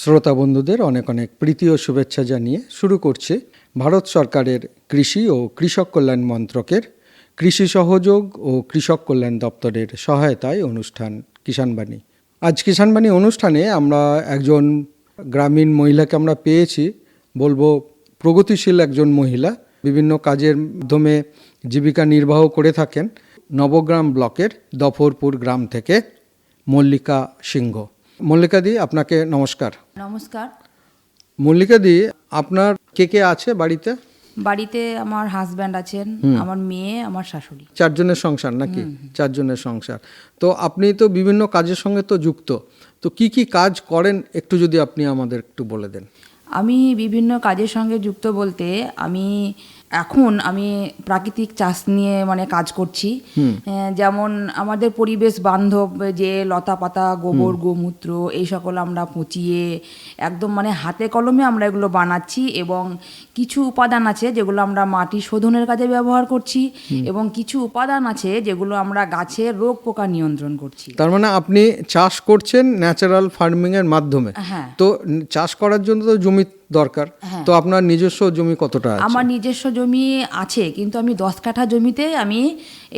শ্রোতা বন্ধুদের অনেক অনেক প্রীতি ও শুভেচ্ছা জানিয়ে শুরু করছে ভারত সরকারের কৃষি ও কৃষক কল্যাণ মন্ত্রকের কৃষি সহযোগ ও কৃষক কল্যাণ দপ্তরের সহায়তায় অনুষ্ঠান কিষাণবাণী আজ কিষাণবাণী অনুষ্ঠানে আমরা একজন গ্রামীণ মহিলাকে আমরা পেয়েছি। বলব প্রগতিশীল একজন মহিলা। বিভিন্ন কাজের মাধ্যমে জীবিকা নির্বাহ করে থাকেন। নবগ্রাম ব্লকের দফরপুর গ্রাম থেকে মল্লিকা সিংহ। মল্লিকা দি আপনাকে নমস্কার। নমস্কার। মল্লিকা দি আপনার কে কে আছে বাড়িতে? বাড়িতে আমার হাজব্যান্ড আছেন আমার মেয়ে আমার শাশুড়ি। চারজনের সংসার নাকি? চারজনের সংসার। তো আপনি তো বিভিন্ন কাজের সঙ্গে তো যুক্ত। তো কি কি কাজ করেন? একটু যদি আপনি আমাদের একটু বলে দেন। আমি বিভিন্ন কাজের সঙ্গে যুক্ত বলতে আমি এখন আমি প্রাকৃতিক চাষ নিয়ে মানে কাজ করছি। যেমন আমাদের পরিবেশ বান্ধব যে লতা পাতা গোবর গোমূত্র এই সকল আমরা পচিয়ে একদম মানে হাতে কলমে আমরা এগুলো বানাচ্ছি এবং কিছু উপাদান আছে যেগুলো আমরা মাটি শোধনের কাজে ব্যবহার করছি এবং কিছু উপাদান আছে যেগুলো আমরা গাছের রোগ পোকা নিয়ন্ত্রণ করছি। তার মানে আপনি চাষ করছেন ন্যাচারাল ফার্মিং এর মাধ্যমে। হ্যাঁ। তো চাষ করার জন্য তো জমি দরকার। তো আপনার নিজস্ব জমি কতটা আছে? আমার নিজস্ব জমি আছে কিন্তু আমি দশ কাঠা জমিতে আমি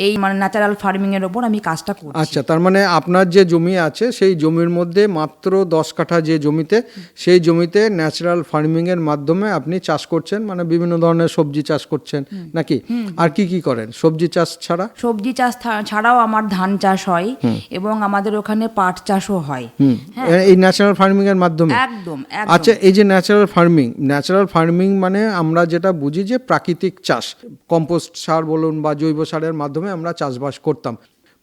এই মানে ন্যাচারাল ফার্মিং এর ওপর আমি কাজটা করছি। আচ্ছা তার মানে আপনার যে জমি আছে সেই জমির মধ্যে মাত্র দশ কাঠা যে জমিতে সেই জমিতে ন্যাচারাল ফার্মিং এর মাধ্যমে আপনি চাষ করছেন মানে বিভিন্ন ধরনের সবজি চাষ করছেন নাকি? আর কি কি করেন? সবজি চাষ ছাড়া? সবজি চাষ ছাড়াও আমার ধান চাষ হয় এবং আমাদের ওখানে পাট চাষও হয়। হ্যাঁ। এই ন্যাচারাল ফার্মিং এর মাধ্যমে? একদম আচ্ছা এই যে ন্যাচারাল ফার্মিং ন্যাচারাল ফার্মিং মানে আমরা যেটা বুঝি যে প্রাকৃতিক চাষ, কম্পোস্ট সার বলুন বা জৈব সারের মাধ্যমে আমরা চাষবাস করতাম।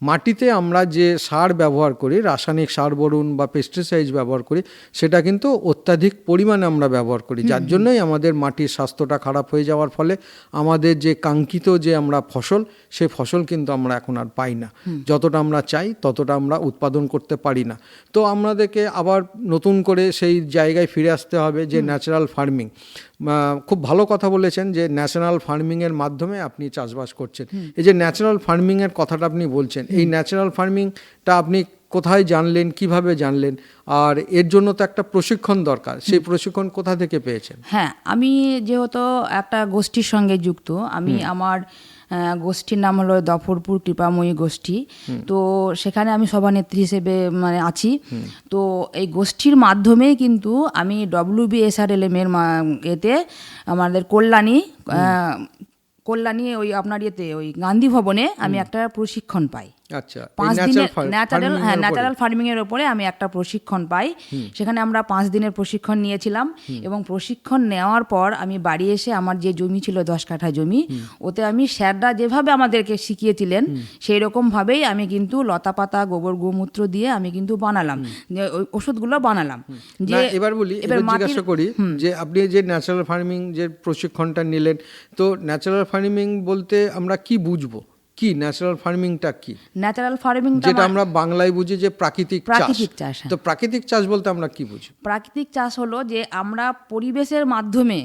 মাটিতে আমরা যে সার ব্যবহার করি রাসায়নিক সার বলুন বা পেস্টিসাইড ব্যবহার করি সেটা কিন্তু অত্যাধিক পরিমাণে আমরা ব্যবহার করি। যার জন্যই আমাদের মাটির স্বাস্থ্যটা খারাপ হয়ে যাওয়ার ফলে আমাদের যে কাঙ্ক্ষিত যে আমরা ফসল সে ফসল কিন্তু আমরা এখন আর পাই না। যতটা আমরা চাই ততটা আমরা উৎপাদন করতে পারি না। তো আমাদেরকে আবার নতুন করে সেই জায়গায় ফিরে আসতে হবে যে ন্যাচারাল ফার্মিং খুব ভালো কথা বলেছেন যে ন্যাশনাল ফার্মিংয়ের মাধ্যমে আপনি চাষবাস করছেন। এই যে ন্যাচারাল ফার্মিংয়ের কথাটা আপনি বলছেন এই ন্যাচারাল ফার্মিংটা আপনি কোথায় জানলেন কীভাবে জানলেন? আর এর জন্য তো একটা প্রশিক্ষণ দরকার সেই প্রশিক্ষণ কোথা থেকে পেয়েছেন? হ্যাঁ আমি যেহেতু একটা গোষ্ঠীর সঙ্গে যুক্ত আমি আমার গোষ্ঠীর নাম হলো দফরপুর কৃপাময়ী গোষ্ঠী। তো সেখানে আমি সভানেত্রী হিসেবে মানে আছি। তো এই গোষ্ঠীর মাধ্যমেই কিন্তু আমি ডব্লিউ বিএসআরএলএম এর মা- এতে আমাদের কল্যাণী কল্যাণী ওই আপনার ইয়েতে ওই গান্ধী ভবনে আমি একটা প্রশিক্ষণ পাই। আচ্ছা পাঁচ দিনের ন্যাচারাল হ্যাঁ ন্যাচারাল ফার্মিং এর উপরে আমি একটা প্রশিক্ষণ পাই। সেখানে আমরা পাঁচ দিনের প্রশিক্ষণ নিয়েছিলাম এবং প্রশিক্ষণ নেওয়ার পর আমি বাড়ি এসে আমার যে জমি ছিল দশ কাঠা জমি ওতে আমি স্যাররা যেভাবে আমাদেরকে শিখিয়েছিলেন সেই রকম ভাবেই আমি কিন্তু লতা পাতা গোবর গোমূত্র দিয়ে আমি কিন্তু বানালাম। ওষুধগুলো বানালাম। যে এবার বলি এবার জিজ্ঞাসা করি যে আপনি যে ন্যাচারাল ফার্মিং যে প্রশিক্ষণটা নিলেন তো ন্যাচারাল ফার্মিং বলতে আমরা কি বুঝব? কি? ন্যাচারাল ফার্মিংটা কি? ন্যাচারাল ফার্মিং যেটা আমরা বাংলায় বুঝি যে প্রাকৃতিক প্রাকৃতিক চাষ, হ্যাঁ। তো প্রাকৃতিক চাষ বলতে আমরা কি বুঝি? প্রাকৃতিক চাষ হলো যে আমরা পরিবেশের মাধ্যমে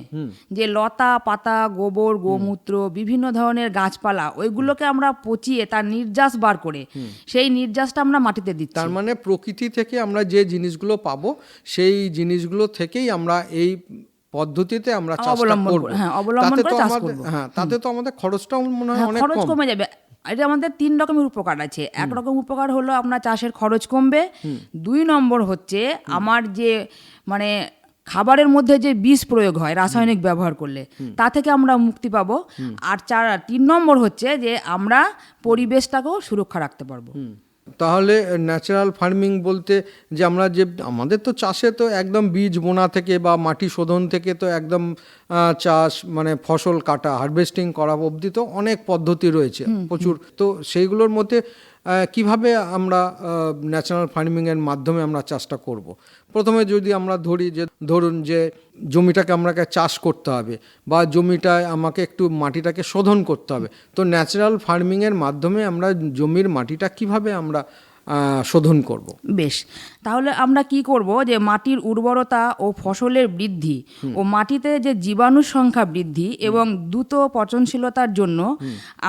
যে লতা পাতা গোবর গোমূত্র বিভিন্ন ধরনের গাছপালা ওইগুলোকে আমরা পচিয়ে তার নির্যাস বার করে সেই নির্যাসটা আমরা মাটিতে দিচ্ছি। তার মানে প্রকৃতি থেকে আমরা যে জিনিসগুলো পাবো সেই জিনিসগুলো থেকেই আমরা এই পদ্ধতিতে আমরা চাষটা অবলম্বন করব। হ্যাঁ, অবলম্বন করে চাষ করব। হ্যাঁ তাতে তো আমাদের খরচটাও মনে হয় হ্যাঁ, অনেক খরচ কমে যাবে। এটা আমাদের তিন রকমের উপকার আছে। এক রকম উপকার হলো আপনার চাষের খরচ কমবে। দুই নম্বর হচ্ছে আমার যে মানে খাবারের মধ্যে যে বিষ প্রয়োগ হয় রাসায়নিক ব্যবহার করলে তা থেকে আমরা মুক্তি পাব। আর চার তিন নম্বর হচ্ছে যে আমরা পরিবেশটাকেও সুরক্ষা রাখতে পারব। তাহলে ন্যাচারাল ফার্মিং বলতে যে আমরা যে আমাদের তো চাষে তো একদম বীজ বোনা থেকে বা মাটি শোধন থেকে তো একদম চাষ মানে ফসল কাটা হারভেস্টিং করা অবধি তো অনেক পদ্ধতি রয়েছে প্রচুর। তো সেইগুলোর মধ্যে কীভাবে আমরা ন্যাচারাল ফার্মিংয়ের মাধ্যমে আমরা চাষটা করব। প্রথমে যদি আমরা ধরি যে, ধরুন যে জমিটাকে আমাকে চাষ করতে হবে বা জমিটায় আমাকে একটু মাটিটাকে শোধন করতে হবে, তো ন্যাচারাল ফার্মিংয়ের মাধ্যমে আমরা জমির মাটিটা কীভাবে আমরা শোধন করব। বেশ তাহলে আমরা কি করব যে মাটির উর্বরতা ও ফসলের বৃদ্ধি ও মাটিতে যে জীবাণুর সংখ্যা বৃদ্ধি এবং দ্রুত পচনশীলতার জন্য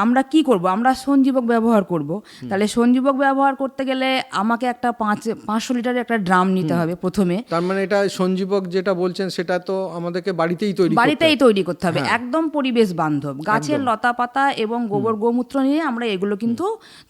আমরা কি করব? আমরা সঞ্জীবক ব্যবহার করব। তাহলে সঞ্জীবক ব্যবহার করতে গেলে আমাকে একটা পাঁচ পাঁচশো লিটারের একটা ড্রাম নিতে হবে প্রথমে। তার মানে এটা সঞ্জীবক যেটা বলছেন সেটা তো আমাদেরকে বাড়িতেই তৈরি বাড়িতেই তৈরি করতে হবে। একদম পরিবেশ বান্ধব গাছের লতা পাতা এবং গোবর গোমূত্র নিয়ে আমরা এগুলো কিন্তু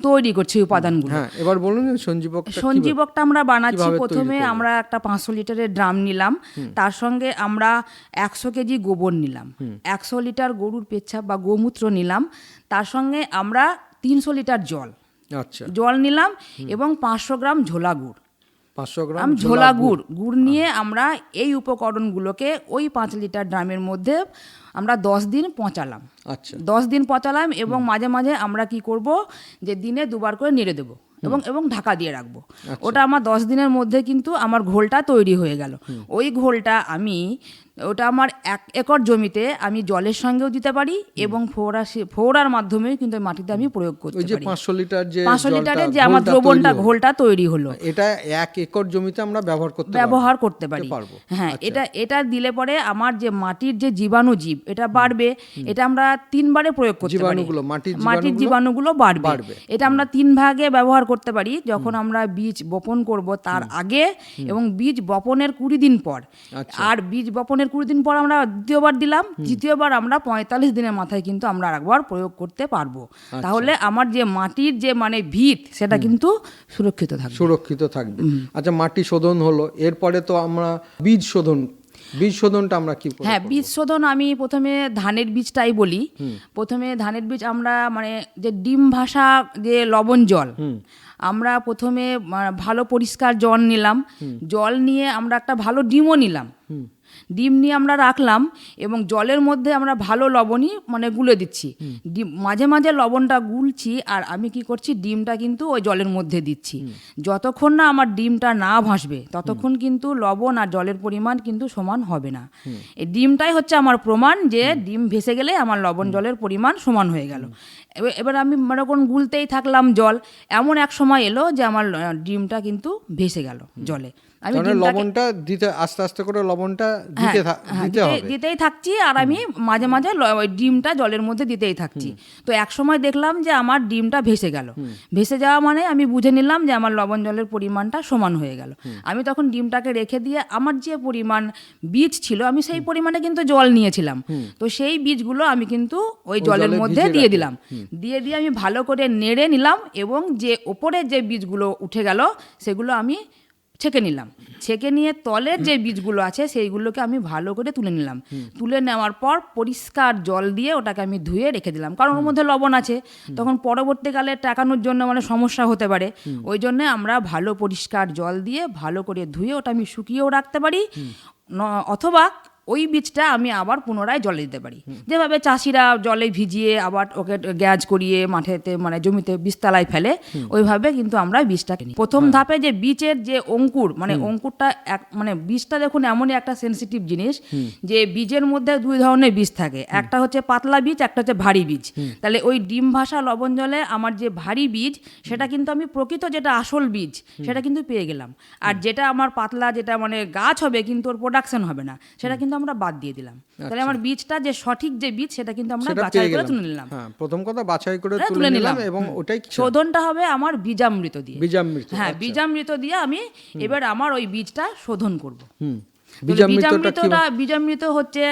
তৈরি করছি উপাদানগুলো। হ্যাঁ এবার বলুন সঞ্জীবক সঞ্জীবকটা আমরা বানাচ্ছি প্রথমে আমরা একটা পাঁচশো লিটারের ড্রাম নিলাম। তার সঙ্গে আমরা একশো কেজি গোবর নিলাম। একশো লিটার গরুর পেচ্ছাপ বা গোমূত্র নিলাম। তার সঙ্গে আমরা তিনশো লিটার জল। আচ্ছা। জল নিলাম এবং পাঁচশো গ্রাম ঝোলা গুড়। পাঁচশো গ্রাম ঝোলা গুড়। গুড় নিয়ে আমরা এই উপকরণগুলোকে ওই পাঁচ লিটার ড্রামের মধ্যে আমরা দশ দিন পচালাম। আচ্ছা। দশ দিন পচালাম এবং মাঝে মাঝে আমরা কি করব যে দিনে দুবার করে নেড়ে দেবো। এবং এবং ঢাকা দিয়ে রাখব। ওটা আমার দশ দিনের মধ্যে কিন্তু আমার ঘোলটা তৈরি হয়ে গেল। ওই ঘোলটা আমি ওটা আমার এক একর জমিতে আমি জলের সঙ্গেও দিতে পারি এবং ফোড়া ফোড়ার মাধ্যমে কিন্তু মাটিতে আমি প্রয়োগ করতে পারি। পাঁচশো লিটার যে পাঁচশো লিটারের যে আমার দ্রবণটা ঘোলটা তৈরি হলো। এটা এক একর জমিতে আমরা ব্যবহার করতে। ব্যবহার করতে পারি। হ্যাঁ আচ্ছা। এটা এটা দিলে পরে আমার যে মাটির যে জীবাণু জীব এটা বাড়বে এটা আমরা তিনবারে প্রয়োগ করতে পারি। মাটির মাটির জীবাণুগুলো বাড়বে। এটা আমরা তিন ভাগে ব্যবহার করতে পারি যখন আমরা বীজ বপন করব তার আগে এবং বীজ বপনের কুড়ি দিন পর। আচ্ছা। আর বীজ বপনের কুড়ি দিন পর আমরা দ্বিতীয়বার দিলাম তৃতীয়বার আমরা পঁয়তাল্লিশ দিনের মাথায় কিন্তু আমরা আরেকবার প্রয়োগ করতে পারব। আচ্ছা। তাহলে আমার যে মাটির যে মানে ভিত সেটা কিন্তু সুরক্ষিত থাকবে। সুরক্ষিত থাকবে। আচ্ছা মাটি শোধন হলো এরপরে তো আমরা বীজ শোধন বীজ শোধনটা আমরা কি হ্যাঁ বীজ শোধন আমি প্রথমে ধানের বীজটাই বলি। প্রথমে ধানের বীজ আমরা মানে যে ডিম ভাষা যে লবণ জল আমরা প্রথমে ভালো পরিষ্কার জল নিলাম। জল নিয়ে আমরা একটা ভালো ডিমও নিলাম। ডিম নিয়ে আমরা রাখলাম এবং জলের মধ্যে আমরা ভালো লবণই মানে গুলে দিচ্ছি। ডিম মাঝে মাঝে লবণটা গুলছি আর আমি কি করছি ডিমটা কিন্তু ওই জলের মধ্যে দিচ্ছি। যতক্ষণ না আমার ডিমটা না ভাসবে ততক্ষণ কিন্তু লবণ আর জলের পরিমাণ কিন্তু সমান হবে না। এই ডিমটাই হচ্ছে আমার প্রমাণ যে ডিম ভেসে গেলে আমার লবণ জলের পরিমাণ সমান হয়ে গেল। এবার- আমি মনে করুন গুলতেই থাকলাম জল এমন এক সময় এলো যে আমার ডিমটা কিন্তু ভেসে গেল জলে। আমি লবণটা দিতে আস্তে আস্তে করে লবণটা দিতে থা- হ্যাঁ, দিতে দিতে- হবে। দিতেই থাকছি আর আমি মাঝে মাঝে ওই ডিমটা জলের মধ্যে দিতেই থাকছি। তো এক সময় দেখলাম যে আমার ডিমটা ভেসে গেল। ভেসে যাওয়া মানে আমি বুঝে নিলাম যে আমার লবণ জলের পরিমাণটা সমান হয়ে গেল। আমি তখন ডিমটাকে রেখে দিয়ে আমার যে পরিমাণ বীজ ছিল আমি সেই পরিমাণে কিন্তু জল নিয়েছিলাম। তো সেই বীজগুলো আমি কিন্তু ওই জলের মধ্যে দিয়ে দিলাম। দিয়ে দিয়ে আমি ভালো করে নেড়ে নিলাম এবং যে ওপরে যে বীজগুলো উঠে গেল সেগুলো আমি ছেঁকে নিলাম। ছেঁকে নিয়ে তলের যে বীজগুলো আছে, সেইগুলোকে আমি ভালো করে তুলে নিলাম। তুলে নেওয়ার পর পরিষ্কার জল দিয়ে ওটাকে আমি ধুয়ে রেখে দিলাম। কারণ ওর মধ্যে লবণ আছে। তখন পরবর্তীকালে টাকানোর জন্য মানে সমস্যা হতে পারে। ওই জন্য আমরা ভালো পরিষ্কার জল দিয়ে ভালো করে ধুয়ে ওটা আমি শুকিয়েও রাখতে পারি। অথবা ওই বীজটা আমি আবার পুনরায় জলে দিতে পারি। যেভাবে চাষিরা জলে ভিজিয়ে আবার ওকে গ্যাজ করিয়ে মাঠেতে মানে জমিতে বীজতলায় ফেলে ওইভাবে কিন্তু আমরা বীজটাকে নিই। প্রথম ধাপে যে বীজের যে অঙ্কুর মানে অঙ্কুরটা এক মানে বীজটা দেখুন এমনই একটা সেনসিটিভ জিনিস যে বীজের মধ্যে দুই ধরনের বীজ থাকে। একটা হচ্ছে পাতলা বীজ একটা হচ্ছে ভারী বীজ। তাহলে ওই ডিম ভাষা লবণ জলে আমার যে ভারী বীজ সেটা কিন্তু আমি প্রকৃত যেটা আসল বীজ সেটা কিন্তু পেয়ে গেলাম। আর যেটা আমার পাতলা যেটা মানে গাছ হবে কিন্তু ওর প্রোডাকশন হবে না। সেটা কিন্তু আমরা বাদ দিয়ে দিলাম। তাহলে আমার বীজটা যে সঠিক যে বীজ সেটা কিন্তু আমরা বাছাই করে তুলে নিলাম। হ্যাঁ প্রথম কথা বাছাই করে হ্যাঁ, তুলে নিলাম এবং ওটাই শোধনটা হবে আমার বীজামৃত দিয়ে। বীজামৃত হ্যাঁ বীজামৃত দিয়ে আমি এবার আমার ওই বীজটা শোধন করব। হুম। বীজামৃতটা বীজামৃত হচ্ছে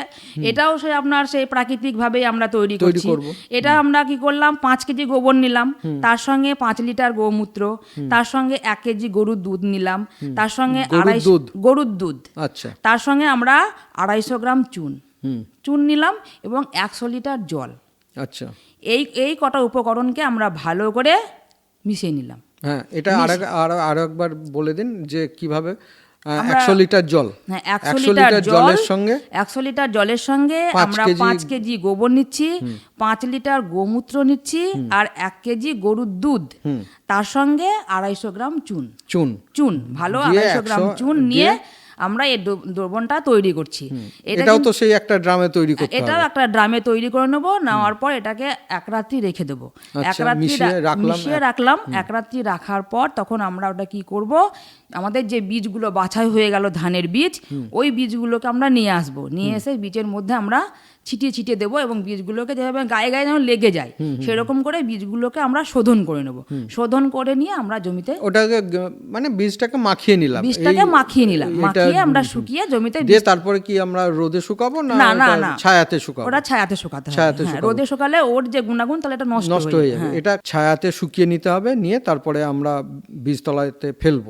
এটাও সে আপনার সেই প্রাকৃতিক ভাবেই আমরা তৈরি করছি। এটা আমরা কি করলাম? পাঁচ কেজি গোবর নিলাম তার সঙ্গে পাঁচ লিটার গোমূত্র তার সঙ্গে এক কেজি গরুর দুধ নিলাম তার সঙ্গে গরুর আড়াইশো দুধ? গরুর দুধ। আচ্ছা। তার সঙ্গে আমরা আড়াইশো গ্রাম চুন। চুন নিলাম এবং একশো লিটার জল। আচ্ছা। এই এই কটা উপকরণকে আমরা ভালো করে মিশিয়ে নিলাম। হ্যাঁ এটা আরও একবার বলে দিন যে কীভাবে একশো লিটার জল। হ্যাঁ 100 লিটার জলের সঙ্গে একশো লিটার জলের সঙ্গে আমরা পাঁচ কেজি গোবর নিচ্ছি পাঁচ লিটার গোমূত্র নিচ্ছি আর এক কেজি গরুর দুধ। তার সঙ্গে আড়াইশো গ্রাম চুন। চুন। চুন ভালো দিয়ে আড়াইশো গ্রাম চুন নিয়ে আমরা এই দ্র- দ্রবণটা তৈরি করছি। এটা এটাও তো সেই একটা ড্রামে তৈরি করতে এটাও একটা ড্রামে তৈরি করে নেব নেওয়ার পর এটাকে এক রাত্রি রেখে দেবো। এক আচ্ছা, রাত্রি মিশিয়ে রা- রাখলাম মিশিয়ে রাখলাম এক রাত্রি রাখার পর তখন আমরা ওটা কি করব আমাদের যে বীজগুলো বাছাই হয়ে গেল ধানের বীজ ওই বীজগুলোকে আমরা নিয়ে আসব। নিয়ে এসে বীজের মধ্যে আমরা ছিটিয়ে ছিটিয়ে দেবো এবং বীজগুলোকে যেভাবে গায়ে গায়ে যেন লেগে যায় সেরকম করে বীজগুলোকে আমরা শোধন করে নেব। শোধন করে নিয়ে আমরা জমিতে ওটাকে মানে বীজটাকে মাখিয়ে নিলাম। বীজটাকে মাখিয়ে নিলাম মাখিয়ে আমরা শুকিয়ে জমিতে দিয়ে তারপরে কি আমরা রোদে শুকাবো না না না ছায়াতে শুকাবো? ওটা ছায়াতে শুকাতে হবে। ছায়াতে হ্যাঁ। রোদে শুকালে ওর যে গুণাগুণ তাহলে এটা নষ্ট হয়ে যাবে। এটা ছায়াতে শুকিয়ে নিতে হবে নিয়ে তারপরে আমরা বীজতলাতে ফেলব।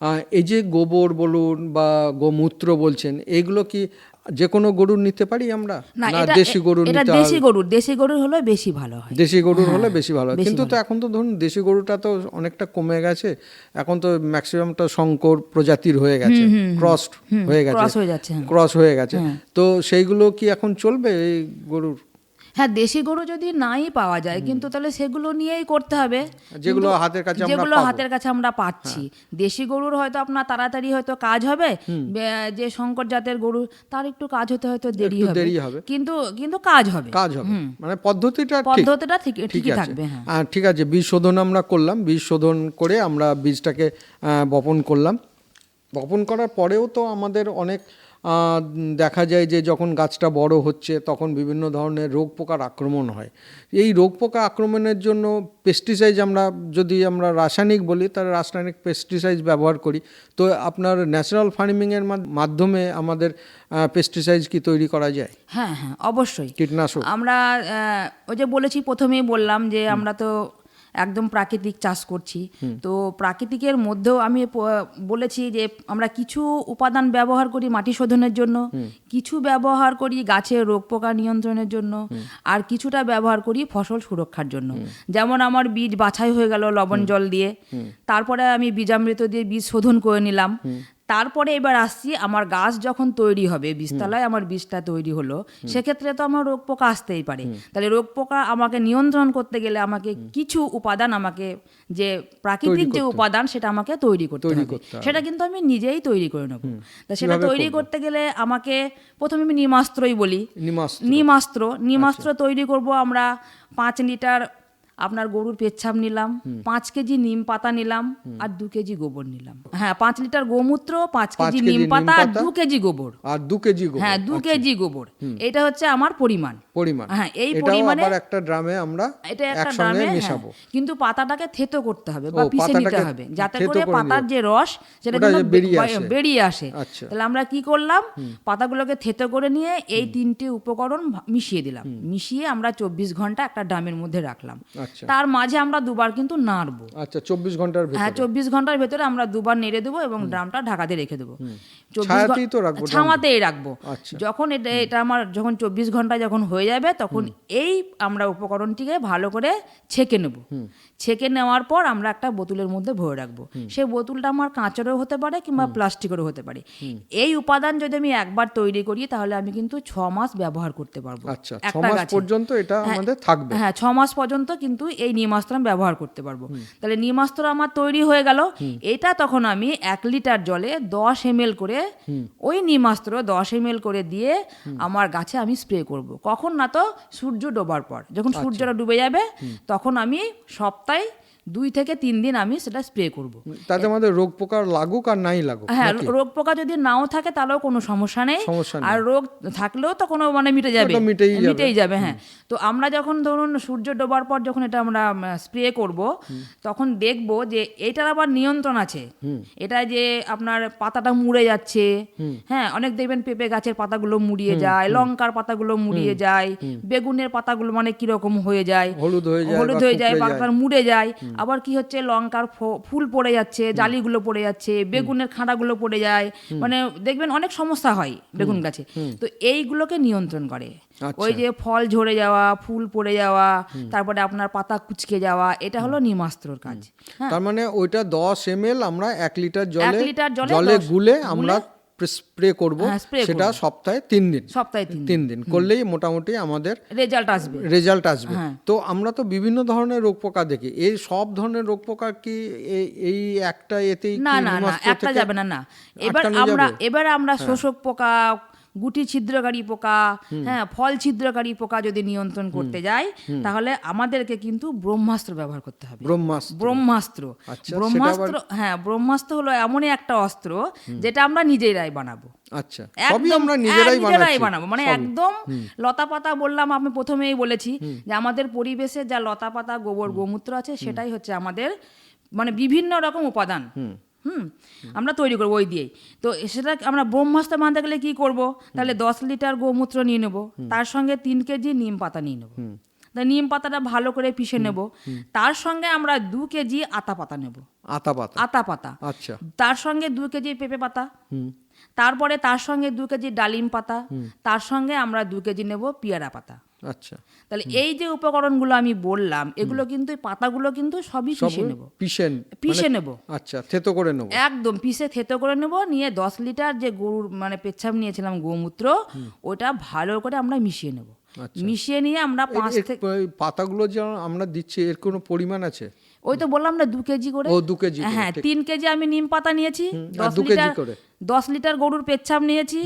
আহ, এই যে গোবর বলুন বা গোমূত্র বলছেন এগুলো কি যে কোনো গরুর নিতে পারি আমরা? না দেশি গরুর এটা দেশি গরু গরুর দেশি গরুর হলে বেশি ভালো হয়। দেশি গরুর হলে বেশি ভালো হয়। কিন্তু তো এখন তো ধরুন দেশি গরুটা তো অনেকটা কমে গেছে। এখন তো ম্যাক্সিমামটা শঙ্কর প্রজাতির হয়ে গেছে। ক্রস হয়ে গেছে। ক্রস হয়ে হ্যাঁ। ক্রস হয়ে গেছে। তো সেইগুলো কি এখন চলবে এই গরুর? হ্যাঁ দেশি গরু যদি নাই পাওয়া যায় কিন্তু তাহলে সেগুলো নিয়েই করতে হবে। যেগুলো হাতের কাছে আমরা যেগুলো হ্যাঁ। হাতের কাছে আমরা পাচ্ছি। দেশি গরুর হয়তো আপনার তাড়াতাড়ি হয়তো কাজ হবে যে শঙ্কর জাতের গরু তার একটু কাজ হতে হয়তো দেরি হবে। দেরি হবে। কিন্তু কিন্তু কাজ হবে। কাজ হবে। মানে পদ্ধতিটা পদ্ধতিটা ঠিক ঠিক ঠিকই থাকবে হ্যাঁ। ঠিক আছে বীজ শোধন আমরা করলাম। বীজ শোধন করে আমরা বীজটাকে আহ, বপন করলাম। বপন করার পরেও তো আমাদের অনেক দেখা যায় যে যখন গাছটা বড় হচ্ছে তখন বিভিন্ন ধরনের রোগ পোকার আক্রমণ হয়। এই রোগ পোকা আক্রমণের জন্য পেস্টিসাইড আমরা যদি আমরা রাসায়নিক বলি তাহলে রাসায়নিক পেস্টিসাইড ব্যবহার করি। তো আপনার ন্যাচারাল ফার্মিংয়ের মাধ্যমে আমাদের পেস্টিসাইড কি তৈরি করা যায়? হ্যাঁ হ্যাঁ অবশ্যই। কীটনাশক। আমরা ওই যে বলেছি প্রথমেই বললাম যে আমরা তো একদম প্রাকৃতিক চাষ করছি। তো প্রাকৃতিকের মধ্যেও আমি বলেছি যে আমরা কিছু উপাদান ব্যবহার করি মাটি শোধনের জন্য কিছু ব্যবহার করি গাছের রোগ পোকা নিয়ন্ত্রণের জন্য আর কিছুটা ব্যবহার করি ফসল সুরক্ষার জন্য। যেমন আমার বীজ বাছাই হয়ে গেল লবণ জল দিয়ে। তারপরে আমি বীজামৃত দিয়ে বীজ শোধন করে নিলাম। তারপরে এবার আসছি আমার গাছ যখন তৈরি হবে বীজতলায় আমার বীজটা তৈরি হলো সেক্ষেত্রে তো আমার রোগ পোকা আসতেই পারে। তাহলে রোগ পোকা আমাকে নিয়ন্ত্রণ করতে গেলে আমাকে কিছু উপাদান আমাকে যে প্রাকৃতিক যে উপাদান সেটা আমাকে তৈরি করতে হবে। সেটা কিন্তু আমি নিজেই তৈরি করে নেব। তা সেটা তৈরি করতে গেলে আমাকে প্রথমে আমি নিমাস্ত্রই বলি। নিমাস্ত্র। নিমাস্ত্র তৈরি করব আমরা পাঁচ লিটার আপনার গরুর পেচ্ছাপ নিলাম পাঁচ কেজি নিম পাতা নিলাম আর দু কেজি গোবর নিলাম। হ্যাঁ পাঁচ লিটার গোমূত্র পাঁচ কেজি নিম পাতা আর দু কেজি গোবর। আর দু কেজি গোবর। হ্যাঁ দু কেজি গোবর। এটা হচ্ছে আমার পরিমাণ। পরিমাণ। হ্যাঁ, এই পরিমাণে- একটা ড্রামে আমরা এটা একটা ড্রামে হ্যাঁ, মেশাবো। কিন্তু পাতাটাকে থেতো করতে হবে বা পিষে নিতে হবে যাতে করে পাতার যে রস সেটা যেন বেরিয়ে আসে। বেরিয়ে আসে। আচ্ছা। তাহলে আমরা কি করলাম? পাতাগুলোকে থেতো করে নিয়ে এই তিনটে উপকরণ মিশিয়ে দিলাম। মিশিয়ে আমরা চব্বিশ ঘণ্টা একটা ড্রামের মধ্যে রাখলাম। আচ্ছা। তার মাঝে আমরা দুবার কিন্তু নাড়বো। আচ্ছা চব্বিশ ঘণ্টার ভেতরে। হ্যাঁ চব্বিশ ঘণ্টার ভেতরে আমরা দুবার নেড়ে দেবো এবং ড্রামটা ঢাকাতে রেখে দেবো। ছামাতেই রাখব আচ্ছা। যখন এটা এটা আমার যখন চব্বিশ ঘণ্টা যখন হয়ে যাবে তখন এই আমরা উপকরণটিকে ভালো করে ছেঁকে নেব। ছেঁকে নেওয়ার পর আমরা একটা বোতলের মধ্যে ভরে রাখব। সেই বোতলটা আমার কাঁচেরও হতে পারে কিংবা প্লাস্টিকেরও হতে পারে। এই উপাদান যদি আমি একবার তৈরি করি তাহলে আমি কিন্তু ছ মাস ব্যবহার করতে পারব। আচ্ছা ছ মাস পর্যন্ত এটা আমাদের থাকবে। হ্যাঁ ছ মাস পর্যন্ত কিন্তু এই নিমাস্ত্র আমি ব্যবহার করতে পারব। তাহলে নিমাস্ত্র আমার তৈরি হয়ে গেল। এটা তখন আমি এক লিটার জলে দশ এম করে ওই নিমাস্ত্র দশ এম করে দিয়ে আমার গাছে আমি স্প্রে করব। কখন না তো সূর্য ডোবার পর। যখন আচ্ছা। সূর্যটা ডুবে যাবে তখন আমি সপ্তাহে দুই থেকে তিন দিন আমি সেটা স্প্রে করব। তাতে আমাদের রোগ পোকার লাগুক আর নাই লাগুক হ্যাঁ রোগ পোকা যদি নাও থাকে তাহলেও কোনো সমস্যা নেই। আর রোগ থাকলেও তো কোনো মানে মিটে যাবে। মিটেই যাবে। হ্যাঁ। তো আমরা যখন ধরুন সূর্য ডোবার পর যখন এটা আমরা স্প্রে করব তখন দেখব যে এটার আবার নিয়ন্ত্রণ আছে। এটা যে আপনার পাতাটা মুড়ে যাচ্ছে হ্যাঁ অনেক দেখবেন পেঁপে গাছের পাতাগুলো মুড়িয়ে যায় লঙ্কার পাতাগুলো মুড়িয়ে যায় বেগুনের পাতাগুলো মানে কীরকম হয়ে যায় হলুদ হয়ে যায় হলুদ হয়ে যায় পাতাটা মুড়ে যায় আবার কি হচ্ছে লঙ্কার ফুল পড়ে যাচ্ছে জালিগুলো পড়ে যাচ্ছে বেগুনের খাঁড়াগুলো পড়ে যায়। মানে দেখবেন অনেক সমস্যা হয় বেগুন গাছে। তো এইগুলোকে নিয়ন্ত্রণ করে। আচ্ছা। ওই যে ফল ঝরে যাওয়া ফুল পড়ে যাওয়া তারপরে আপনার পাতা কুচকে যাওয়া এটা হলো নিমাস্ত্রর কাজ। হ্যাঁ। তার মানে ওইটা দশ এম আমরা এক লিটার জলে লিটার জলে জলে গুলে আমরা স্প্রে করব হ্যাঁ, সেটা সপ্তাহে তিন দিন। সপ্তাহে তিন দিন। করলেই মোটামুটি আমাদের রেজাল্ট আসবে। রেজাল্ট আসবে। হ্যাঁ। তো আমরা তো বিভিন্ন ধরনের রোগ পোকা দেখি। এই সব ধরনের রোগ পোকা কি এই- একটা এতেই না না না একটা যাবে না না। এবার আমরা? এবার আমরা শোষক পোকা গুটি ছিদ্রকারী পোকা হ্যাঁ ফল ছিদ্রকারী পোকা যদি নিয়ন্ত্রণ করতে যাই তাহলে আমাদেরকে কিন্তু ব্রহ্মাস্ত্র ব্যবহার করতে হবে। ব্রহ্মাস্ত্র। ব্রহ্মাস্ত্র। আচ্ছা, ব্রহ্মাস্ত্র হ্যাঁ ব্রহ্মাস্ত্র হলো এমনই একটা অস্ত্র যেটা আমরা নিজেরাই বানাবো। আচ্ছা সবই একদম- আমরা নিজেরাই বানাবো মানে একদম লতা পাতা বললাম আমি প্রথমেই বলেছি যে আমাদের পরিবেশে যা লতা পাতা গোবর গোমূত্র আছে সেটাই হচ্ছে আমাদের মানে বিভিন্ন রকম উপাদান। হুম আমরা তৈরি করব ওই দিয়েই। তো সেটা আমরা ব্রহ্মাস্ত্র বানাতে গেলে কি করব? তাহলে দশ লিটার গোমূত্র নিয়ে নেব তার সঙ্গে তিন কেজি নিম পাতা নিয়ে নেব। তা নিম পাতাটা ভালো করে পিষে নেব তার সঙ্গে আমরা দু কেজি আতা পাতা নেব। আতা পাতা? আতা পাতা। আচ্ছা। তার সঙ্গে দু কেজি পেঁপে পাতা। তারপরে তার সঙ্গে দু কেজি ডালিম পাতা। তার সঙ্গে আমরা দু কেজি নেব পেয়ারা পাতা। আচ্ছা। তাহলে এই যে উপকরণগুলো আমি বললাম এগুলো কিন্তু পাতাগুলো কিন্তু সবই পিষে নেব। পিষে পিষে নেব। আচ্ছা থেতো করে নেব। একদম পিষে থেতো করে নেব নিয়ে দশ লিটার যে গরুর মানে পেচ্ছাপ নিয়েছিলাম গোমূত্র ওটা ভালো করে আমরা মিশিয়ে নেব। মিশিয়ে নিয়ে আমরা পাঁচ থেকে পাতাগুলো যে আমরা দিচ্ছি এর কোনো পরিমাণ আছে? ওই তো বললাম না দু কেজি করে? ও দু কেজি হ্যাঁ তিন কেজি আমি নিম পাতা নিয়েছি দশ লিটার করে। দশ লিটার গরুর পেচ্ছাপ নিয়েছি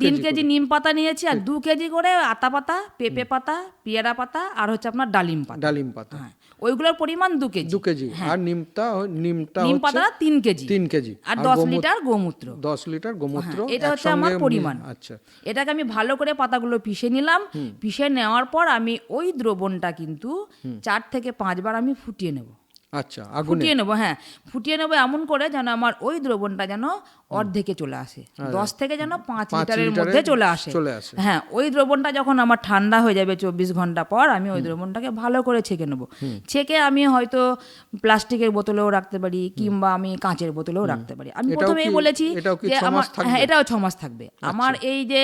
তিন কেজি কেজি নিম পাতা নিয়েছি আর দু কেজি করে আতা পাতা পেঁপে পাতা পেয়ারা পাতা আর হচ্ছে আপনার ডালিম পাতা। ডালিম পাতা। হ্যাঁ। ওইগুলোর পরিমাণ দু কেজি। দু কেজি। আর নিমটা নিমটা নিম পাতা তিন কেজি। তিন কেজি। আর দশ লিটার গোমূত্র। দশ লিটার গোমূত্র হ্যাঁ, এটা হচ্ছে আমার পরিমাণ। আচ্ছা। এটাকে আমি ভালো করে পাতাগুলো পিষে নিলাম। পিষে নেওয়ার পর আমি ওই দ্রবণটা কিন্তু চার থেকে পাঁচবার আমি ফুটিয়ে নেব। আচ্ছা আগুনে। ফুটিয়ে নেব হ্যাঁ। ফুটিয়ে নেব এমন করে যেন আমার ওই দ্রবণটা যেন অর্ধেকে চলে আসে। দশ থেকে যেন পাঁচ লিটারের মধ্যে চলে আসে। চলে আসে। হ্যাঁ ওই দ্রবণটা যখন আমার ঠান্ডা হয়ে যাবে চব্বিশ ঘণ্টা পর আমি ওই দ্রবণটাকে ভালো করে ছেঁকে নেব। ছেঁকে আমি হয়তো প্লাস্টিকের বোতলেও রাখতে পারি কিংবা আমি কাঁচের বোতলেও রাখতে পারি। আমি প্রথমেই বলেছি যে আমার হ্যাঁ এটাও ছ মাস থাকবে আমার এই যে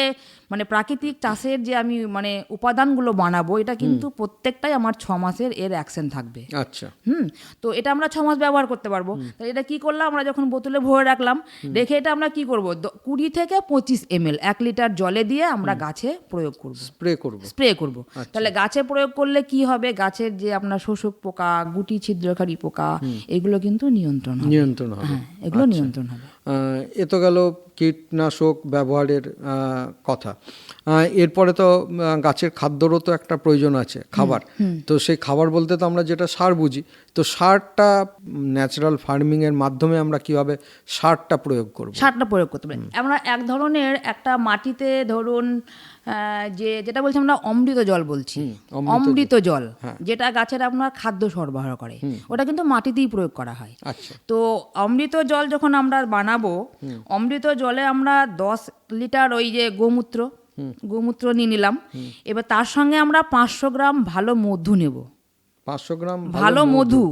মানে প্রাকৃতিক চাষের যে আমি মানে উপাদানগুলো বানাবো এটা কিন্তু প্রত্যেকটাই আমার ছ মাসের এর অ্যাকশন থাকবে। আচ্ছা। হুম। তো এটা আমরা ছ মাস ব্যবহার করতে পারব। তাহলে এটা কি করলাম? আমরা যখন বোতলে ভরে রাখলাম রেখে এটা আমরা কি করব? কুড়ি থেকে পঁচিশ এমএল এক লিটার জলে দিয়ে আমরা গাছে প্রয়োগ করব। স্প্রে করব। স্প্রে করব। তাহলে গাছে প্রয়োগ করলে কি হবে? গাছের যে আপনার শোষক পোকা গুটি ছিদ্রকারী পোকা এগুলো কিন্তু নিয়ন্ত্রণ নিয়ন্ত্রণ হবে। হ্যাঁ এগুলো নিয়ন্ত্রণ হবে। এ তো গেল কীটনাশক ব্যবহারের কথা। এরপরে তো গাছের খাদ্যরও তো একটা প্রয়োজন আছে খাবার। তো সেই খাবার বলতে তো আমরা যেটা সার বুঝি তো সারটা ন্যাচারাল ফার্মিং এর মাধ্যমে আমরা কীভাবে সারটা প্রয়োগ করব? সারটা প্রয়োগ করতে পারি। আমরা এক ধরনের একটা মাটিতে ধরুন যে যেটা বলছি আমরা অমৃত জল বলছি। অমৃত জল। যেটা গাছের আপনার খাদ্য সরবরাহ করে। ওটা কিন্তু মাটিতেই প্রয়োগ করা হয়। আচ্ছা। তো অমৃত জল যখন আমরা বানাবো অমৃত জলে আমরা দশ লিটার ওই যে গোমূত্র গোমূত্র নিয়ে নিলাম। এবার তার সঙ্গে আমরা পাঁচশো গ্রাম ভালো মধু নেব। পাঁচশো গ্রাম ভালো মধু।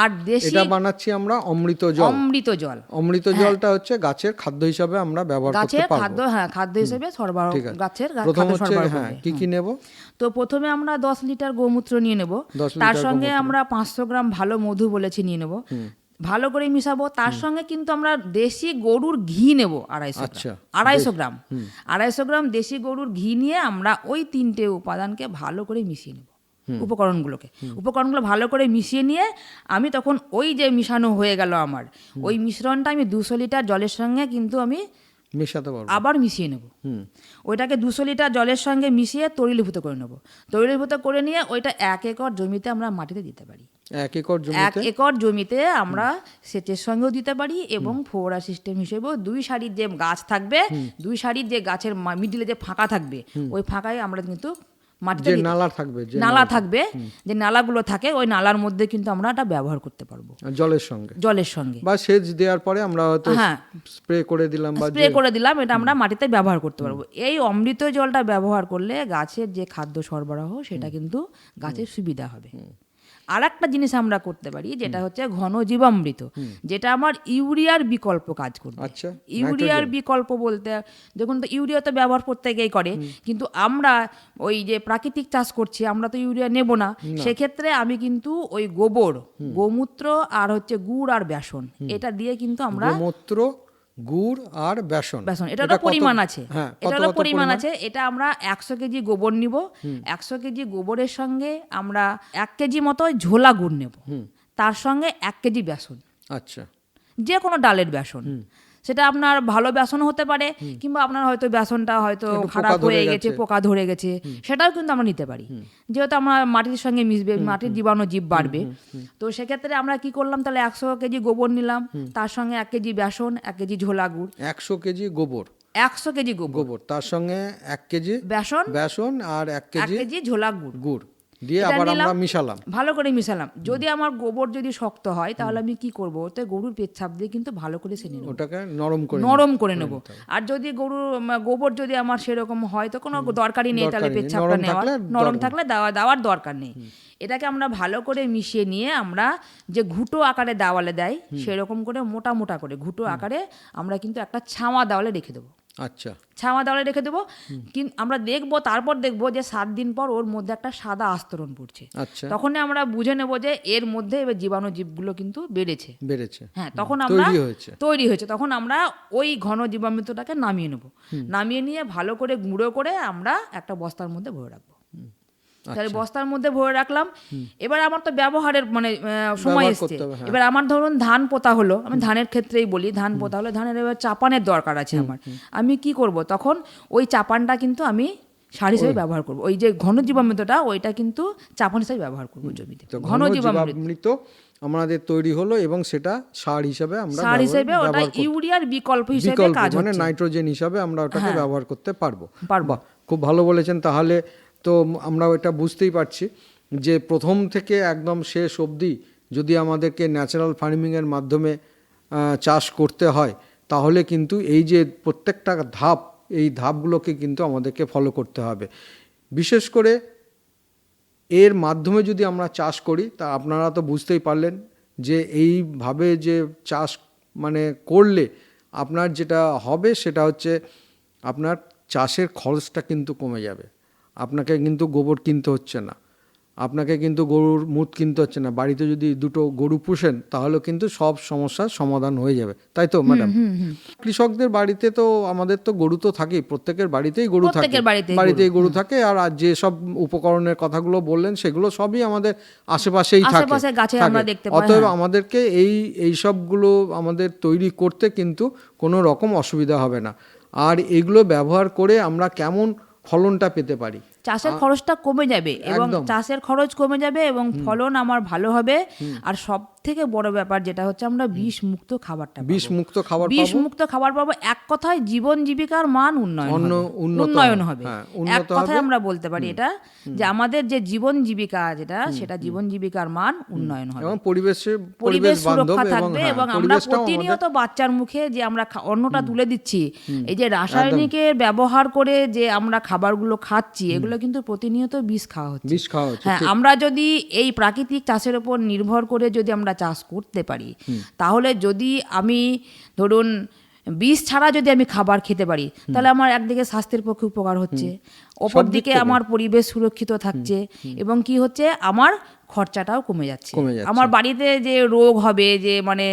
আর দেশি এটা বানাচ্ছি আমরা অমৃত জল। অমৃত জল। অমৃত জলটা হচ্ছে গাছের খাদ্য হিসাবে আমরা ব্যবহার করতে গাছের খাদ্য হ্যাঁ খাদ্য হিসেবে সরবরাহ গাছের প্রথম হচ্ছে হ্যাঁ কি কি নেব? তো প্রথমে আমরা দশ লিটার গোমূত্র নিয়ে নেব। তার সঙ্গে আমরা পাঁচশো গ্রাম ভালো মধু বলেছি নিয়ে নেব। ভালো করে মিশাবো তার সঙ্গে কিন্তু আমরা দেশি গরুর ঘি নেব আড়াইশো আচ্ছা, গ্রাম আড়াইশো গ্রাম। আড়াইশো গ্রাম দেশি গরুর ঘি নিয়ে আমরা ওই তিনটে উপাদানকে ভালো করে মিশিয়ে নেব উপকরণগুলোকে। উপকরণগুলো ভালো করে মিশিয়ে নিয়ে আমি তখন ওই যে মিশানো হয়ে গেল আমার ওই মিশ্রণটা আমি দুশো লিটার জলের সঙ্গে কিন্তু আমি মেশাতে পারব। আবার মিশিয়ে নেব। ওইটাকে দুশো লিটার জলের সঙ্গে মিশিয়ে তরিলীভূত করে নেব। তরিলীভূত করে নিয়ে ওইটা এক একর জমিতে আমরা মাটিতে দিতে পারি। এক একর এক জমিতে একর জমিতে আমরা সেচের সঙ্গেও দিতে পারি এবং ফোয়ারা সিস্টেম হিসেবেও দুই সারির যে গাছ থাকবে দুই সারির যে গাছের মিডিলে যে ফাঁকা থাকবে ওই ফাঁকায় আমরা কিন্তু মাটিতে নালা থাকবে যে নালা থাকবে যে নালাগুলো থাকে ওই নালার মধ্যে কিন্তু আমরা এটা ব্যবহার করতে পারব। জলের সঙ্গে। জলের সঙ্গে। বা সেচ দেওয়ার পরে আমরা হয়তো হ্যাঁ। স্প্রে করে দিলাম বা স্প্রে করে দিলাম এটা আমরা মাটিতে ব্যবহার করতে পারব। এই অমৃত জলটা ব্যবহার করলে গাছের যে খাদ্য সরবরাহ সেটা কিন্তু গাছের সুবিধা হবে। আর একটা জিনিস আমরা করতে পারি যেটা হচ্ছে ঘন জীবামৃত যেটা আমার ইউরিয়ার বিকল্প কাজ করবে। আচ্ছা, ইউরিয়ার বিকল্প বলতে দেখুন তো ইউরিয়া তো ব্যবহার প্রত্যেকেই করে কিন্তু আমরা ওই যে প্রাকৃতিক চাষ করছি আমরা তো ইউরিয়া নেব না। সেক্ষেত্রে আমি কিন্তু ওই গোবর গোমূত্র আর হচ্ছে গুড় আর বেসন এটা দিয়ে কিন্তু আমরা গোমূত্র গুড় আর বেসন। বেসন এটা এটা একটা পরিমাণ আছে। হ্যাঁ এটা কত পরিমাণ আছে এটা আমরা একশো কেজি গোবর নিব। একশো কেজি গোবরের সঙ্গে আমরা এক কেজি মতো ঝোলা গুড় নেব। তার সঙ্গে এক কেজি বেসন। আচ্ছা। যে কোনো ডালের বেসন। সেটা আপনার ভালো বেসন হতে পারে কিংবা আপনার হয়তো বেসনটা হয়তো খারাপ হয়ে গেছে। পোকা ধরে গেছে সেটাও কিন্তু আমরা নিতে পারি। যেহেতু আমরা মাটির সঙ্গে মিশবে মাটির জীবাণু জীব বাড়বে। তো সেক্ষেত্রে আমরা কি করলাম তাহলে একশো কেজি গোবর নিলাম তার সঙ্গে এক কেজি বেসন এক কেজি ঝোলা গুড়। একশো কেজি গোবর। একশো কেজি গোবর। তার সঙ্গে এক কেজি বেসন। বেসন আর এক কেজি ঝোলা গুড়। গুড়। দিয়ে আবার আমরা মিশালাম। ভালো করে মিশালাম। যদি আমার গোবর যদি শক্ত হয় তাহলে আমি কি করব? ওতে গরুর পেচ্ছাপ দিয়ে কিন্তু ভালো করে সেনে নেব। ওটাকে নরম করে নরম করে নেব। আর যদি গরুর গোবর যদি আমার সেরকম হয় তো কোনো দরকারই নেই তাহলে। পেচ্ছাপটা নেওয়ার থাকলে নরম। থাকলে দেওয়া দেওয়ার দরকার নেই। এটাকে আমরা ভালো করে মিশিয়ে নিয়ে আমরা যে ঘুটো আকারে দেওয়ালে দেয় সেরকম করে মোটা মোটা করে ঘুটো আকারে আমরা কিন্তু একটা ছাওয়া দেওয়ালে রেখে দেবো। আচ্ছা। ছাওয়া দেওয়ালে রেখে দেবো। কিন্তু আমরা দেখব তারপর দেখব যে সাত দিন পর ওর মধ্যে একটা সাদা আস্তরণ পড়ছে। তখন তখনই আমরা বুঝে নেব যে এর মধ্যে এবার জীবাণু জীবগুলো কিন্তু বেড়েছে। বেড়েছে। হ্যাঁ তখন আমরা তৈরি হয়েছে। তখন আমরা ওই ঘন জীবামৃতটাকে নামিয়ে নেব। নামিয়ে নিয়ে ভালো করে গুঁড়ো করে আমরা একটা বস্তার মধ্যে ভরে রাখব। তাহলে আচ্ছা। বস্তার মধ্যে ভরে রাখলাম। এবার আমার তো ব্যবহারের মানে সময় এসছে। হ্যাঁ। এবার আমার ধরুন ধান পোতা হলো আমি ধানের ক্ষেত্রেই বলি ধান পোতা হলো ধানের এবার চাপানের দরকার আছে আমার। আমি কি করব? তখন ওই চাপানটা কিন্তু আমি সার হিসেবে ব্যবহার করব। ওই যে ঘন জীবামৃতটা ওইটা কিন্তু চাপান হিসেবে ব্যবহার করব জমিতে। ঘন জীবামৃত আমাদের তৈরি হলো এবং সেটা সার হিসাবে আমরা সার হিসেবে ওটা ইউরিয়ার বিকল্প হিসেবে কাজ মানে হ্যাঁ। নাইট্রোজেন হিসাবে আমরা ওটাকে ব্যবহার করতে পারব। পারব। খুব ভালো বলেছেন। তাহলে তো আমরা এটা বুঝতেই পারছি যে প্রথম থেকে একদম শেষ অবধি যদি আমাদেরকে ন্যাচারাল ফার্মিংয়ের মাধ্যমে চাষ করতে হয়, তাহলে কিন্তু এই যে প্রত্যেকটা ধাপ, এই ধাপগুলোকে কিন্তু আমাদেরকে ফলো করতে হবে। বিশেষ করে এর মাধ্যমে যদি আমরা চাষ করি, তা আপনারা তো বুঝতেই পারলেন যে এইভাবে যে চাষ মানে করলে আপনার যেটা হবে সেটা হচ্ছে আপনার চাষের খরচটা কিন্তু কমে যাবে। আপনাকে কিন্তু গোবর কিনতে হচ্ছে না। আপনাকে কিন্তু গরুর মুত কিনতে হচ্ছে না। বাড়িতে যদি দুটো গরু পুষেন তাহলে কিন্তু সব সমস্যার সমাধান হয়ে যাবে। তাই তো ম্যাডাম কৃষকদের বাড়িতে তো আমাদের তো গরু তো থাকেই। প্রত্যেকের বাড়িতেই গরু থাকে। বাড়িতেই গরু। থাকে। আর আর যে সব উপকরণের কথাগুলো বললেন সেগুলো সবই আমাদের আশেপাশেই থাকে। অতএব হ্যাঁ। আমাদেরকে এই এই সবগুলো আমাদের তৈরি করতে কিন্তু কোনো রকম অসুবিধা হবে না। আর এগুলো ব্যবহার করে আমরা কেমন ফলনটা পেতে পারি। চাষের খরচটা কমে যাবে এবং চাষের খরচ কমে যাবে এবং ফলন আমার ভালো হবে আর সব থেকে বড় ব্যাপার যেটা হচ্ছে আমরা বিষ মুক্ত খাবারটা বিষ মুক্ত খাবার বিষ মুক্ত খাবার পাবো। এক কথায় জীবন জীবিকার মান উন্নয়ন উন্নয়ন হবে। হ্যাঁ, এক কথায় আমরা বলতে পারি এটা যে আমাদের যে জীবন জীবিকা যেটা সেটা জীবন জীবিকার মান উন্নয়ন হবে। এবং পরিবেশে পরিবেশ সুরক্ষা থাকবে হ্যাঁ, এবং আমরা প্রতিনিয়ত বাচ্চার মুখে যে আমরা অন্নটা তুলে দিচ্ছি এই যে রাসায়নিকের ব্যবহার করে যে আমরা খাবারগুলো খাচ্ছি এগুলো কিন্তু প্রতিনিয়ত বিষ খাওয়া হচ্ছে। বিষ খাওয়া হচ্ছে হ্যাঁ আমরা যদি এই প্রাকৃতিক চাষের উপর নির্ভর করে যদি আমরা চাষ করতে পারি। তাহলে যদি আমি ধরুন বিষ ছাড়া যদি আমি খাবার খেতে পারি তাহলে আমার একদিকে স্বাস্থ্যের পক্ষে উপকার হচ্ছে। অপরদিকে দিকে আমার পরিবেশ সুরক্ষিত থাকছে এবং কি হচ্ছে? আমার খরচাটাও কমে যাচ্ছে। আমার বাড়িতে যে রোগ হবে যে মানে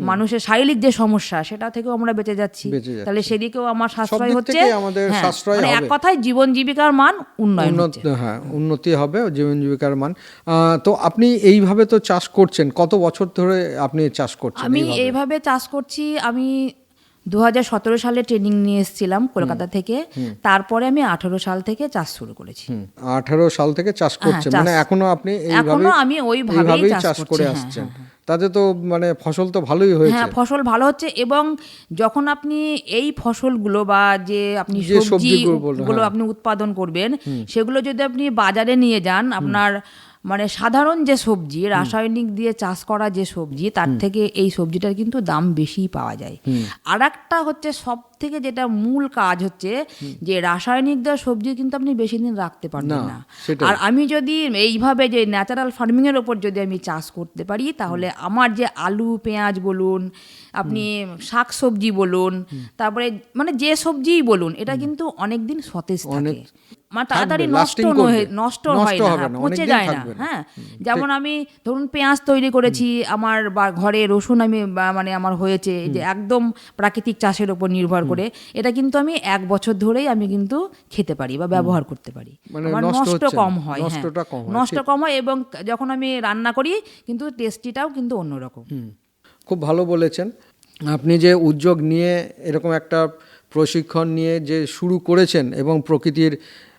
মানুষের শারীরিক যে সমস্যা সেটা থেকেও আমরা বেঁচে যাচ্ছি। তাহলে সেদিকেও আমার সাশ্রয় হচ্ছে। আমাদের হ্যাঁ, মানে এক। কথায় জীবন জীবিকার মান উন্নয়ন হ্যাঁ উন্নতি হবে জীবন জীবিকার মান। তো আপনি এইভাবে তো চাষ করছেন কত বছর ধরে আপনি চাষ করছেন আমি? এইভাবে চাষ করছি আমি দু হাজার সতেরো সালে ট্রেনিং নিয়ে এসেছিলাম কলকাতা থেকে। তারপরে আমি আঠারো সাল থেকে চাষ শুরু করেছি। আঠারো সাল থেকে চাষ করছেন। মানে এখনও আপনি এখনও আমি ওইভাবেই চাষ করে হ্যাঁ, আসছেন। তাতে তো মানে ফসল তো ভালোই হয়েছে। হ্যাঁ ফসল ভালো হচ্ছে এবং যখন আপনি এই ফসলগুলো বা যে আপনি সবজিগুলো গুলো হ্যাঁ। আপনি উৎপাদন করবেন সেগুলো যদি আপনি বাজারে নিয়ে যান আপনার মানে সাধারণ যে সবজি রাসায়নিক দিয়ে চাষ করা যে সবজি তার থেকে এই সবজিটার কিন্তু দাম বেশি পাওয়া যায়। আর একটা হচ্ছে সব থেকে যেটা মূল কাজ হচ্ছে যে রাসায়নিক দেওয়া সবজি কিন্তু আপনি বেশি দিন রাখতে পারবেন না, আর আমি যদি এইভাবে যে ন্যাচারাল ফার্মিং এর উপর যদি আমি চাষ করতে পারি তাহলে আমার যে আলু পেঁয়াজ বলুন আপনি শাক সবজি বলুন তারপরে মানে যে সবজিই বলুন এটা কিন্তু অনেক দিন সতেজ থাকে। মানে তাড়াতাড়ি নষ্ট নষ্ট হয় না হ্যাঁ, পচে যায় না হ্যাঁ। যেমন আমি ধরুন পেঁয়াজ তৈরি করেছি আমার বা ঘরে রসুন আমি মানে আমার হয়েছে যে একদম প্রাকৃতিক চাষের উপর নির্ভর করে এটা কিন্তু আমি এক বছর ধরেই আমি কিন্তু খেতে পারি বা ব্যবহার করতে পারি। মানে আমার নষ্ট হয় কম হয়, নষ্ট কম হয় এবং যখন আমি রান্না করি কিন্তু টেস্টিটাও কিন্তু অন্যরকম। খুব ভালো বলেছেন। আপনি যে উদ্যোগ নিয়ে এরকম একটা প্রশিক্ষণ নিয়ে যে শুরু করেছেন এবং প্রকৃতির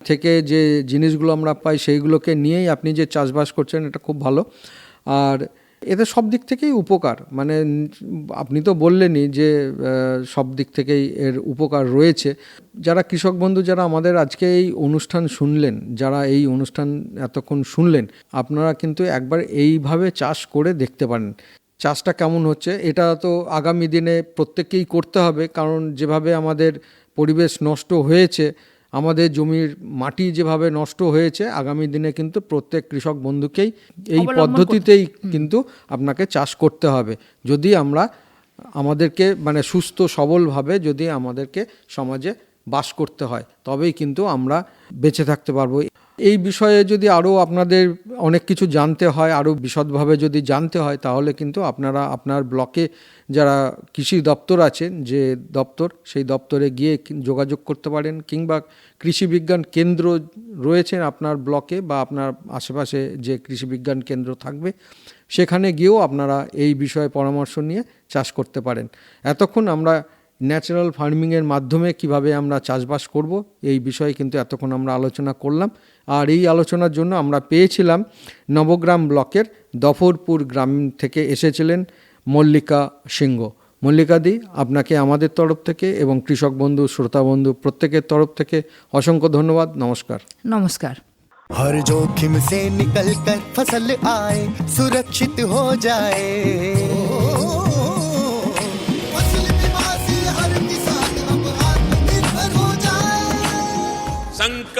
থেকে যে জিনিসগুলো আমরা পাই সেইগুলোকে নিয়েই আপনি যে চাষবাস করছেন, এটা খুব ভালো। আর এতে সব দিক থেকেই উপকার। মানে আপনি তো বললেনই যে সব দিক থেকেই এর উপকার রয়েছে। যারা কৃষক বন্ধু, যারা আমাদের আজকে এই অনুষ্ঠান শুনলেন, যারা এই অনুষ্ঠান এতক্ষণ শুনলেন, আপনারা কিন্তু একবার এইভাবে চাষ করে দেখতে পারেন। চাষটা কেমন হচ্ছে, এটা তো আগামী দিনে প্রত্যেককেই করতে হবে, কারণ যেভাবে আমাদের পরিবেশ নষ্ট হয়েছে আমাদের জমির মাটি যেভাবে নষ্ট হয়েছে আগামী দিনে কিন্তু প্রত্যেক কৃষক বন্ধুকেই এই পদ্ধতিতেই কিন্তু আপনাকে চাষ করতে হবে। যদি আমরা আমাদেরকে মানে সুস্থ সবলভাবে যদি আমাদেরকে সমাজে বাস করতে হয় তবেই কিন্তু আমরা বেঁচে থাকতে পারব। এই বিষয়ে যদি আরও আপনাদের অনেক কিছু জানতে হয় আরও বিশদভাবে যদি জানতে হয়, তাহলে কিন্তু আপনারা আপনার ব্লকে যারা কৃষি দপ্তর আছেন, যে দপ্তর, সেই দপ্তরে গিয়ে যোগাযোগ করতে পারেন কিংবা কৃষি বিজ্ঞান কেন্দ্র রয়েছেন আপনার ব্লকে বা আপনার আশেপাশে যে কৃষি বিজ্ঞান কেন্দ্র থাকবে, সেখানে গিয়েও আপনারা এই বিষয়ে পরামর্শ নিয়ে চাষ করতে পারেন। এতক্ষণ আমরা ন্যাচারাল ফার্মিংয়ের মাধ্যমে কীভাবে আমরা চাষবাস করব, এই বিষয়ে কিন্তু এতক্ষণ আমরা আলোচনা করলাম। আর এই আলোচনার জন্য আমরা পেয়েছিলাম নবগ্রাম ব্লকের দফরপুর গ্রাম থেকে এসেছিলেন মল্লিকা সিংহ মল্লিকাদি আপনাকে আমাদের তরফ থেকে এবং কৃষক বন্ধু শ্রোতা বন্ধু প্রত্যেকের তরফ থেকে অসংখ্য ধন্যবাদ নমস্কার নমস্কার हर जोखिम से निकल कर फसल आए सुरक्षित हो जाए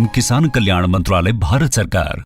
एवं किसान कल्याण मंत्रालय भारत सरकार।